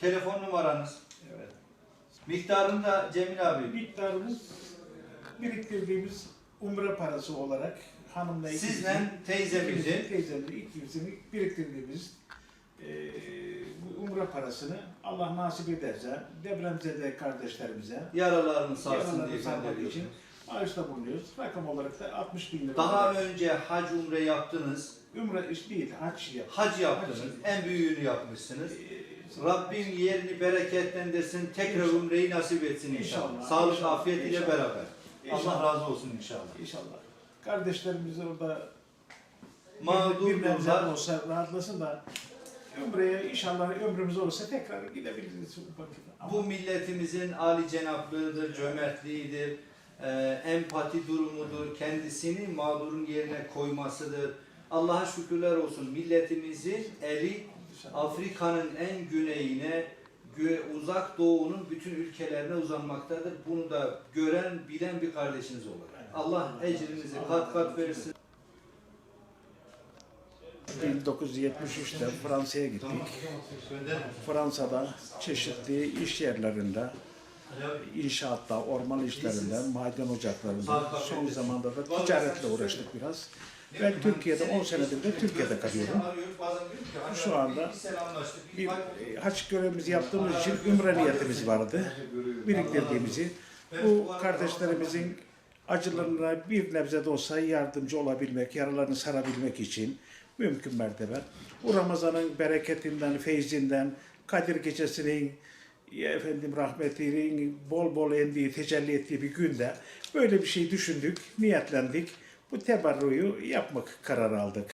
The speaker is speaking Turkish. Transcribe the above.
telefon numaranız. Evet. Miktarını da Cemil abi. Miktarımız biriktirdiğimiz umre parası olarak hanımla ikimizin- Sizle teyzemizin ikimizin, teyzemizin ikimizin biriktirdiğimiz eee bu umre parasını Allah nasip ederse depremzede kardeşlerimize yaralarını sarsın yaralarını diye sarmak için gönderiyorsunuz. Bağışta bulunuyoruz. Rakam olarak da 60 bin lira. Daha olarak. önce hac umre yaptınız, Umre iş değil, hac yap. hac yaptınız, Hac. en büyüğünü yapmışsınız. Eee, Rabbim yerini bereketlendirsin, tekrar İnşallah. umreyi nasip etsin inşallah. İnşallah, Sağlık, inşallah, afiyet ile inşallah. beraber. Allah İnşallah. razı olsun inşallah. İnşallah. Kardeşlerimiz orada nebze olsa rahatlasın da ömreye inşallah ömrümüz olursa tekrar gidebiliriz bu milletimizin âli cenaplığıdır, cömertliğidir, e, empati durumudur, kendisini mağdurun yerine koymasıdır. Allah'a şükürler olsun milletimizin eli Afrika'nın en güneyine, uzak doğunun bütün ülkelerine uzanmaktadır. Bunu da gören, bilen bir kardeşiniz olur. Allah ecrinizi kat kat versin. 1973'te Fransa'ya gittik. Fransa'da çeşitli iş yerlerinde, inşaatta, orman işlerinde, maden ocaklarında, son zamanda da ticaretle uğraştık biraz. Ben Türkiye'de 10 senedir de Türkiye'de kalıyorum. Şu anda Bir e, haç görevimizi yaptığımız için ümre niyetimiz vardı. Biriktirdiğimizi. Bu kardeşlerimizin acılarına bir nebze de olsa yardımcı olabilmek, yaralarını sarabilmek için mümkün mertebe. Bu Ramazan'ın bereketinden, feyzinden, Kadir Gecesi'nin efendim rahmetinin bol bol indiği, tecelli ettiği bir günde böyle bir şey düşündük, niyetlendik. Bu teberruyu yapmak kararı aldık.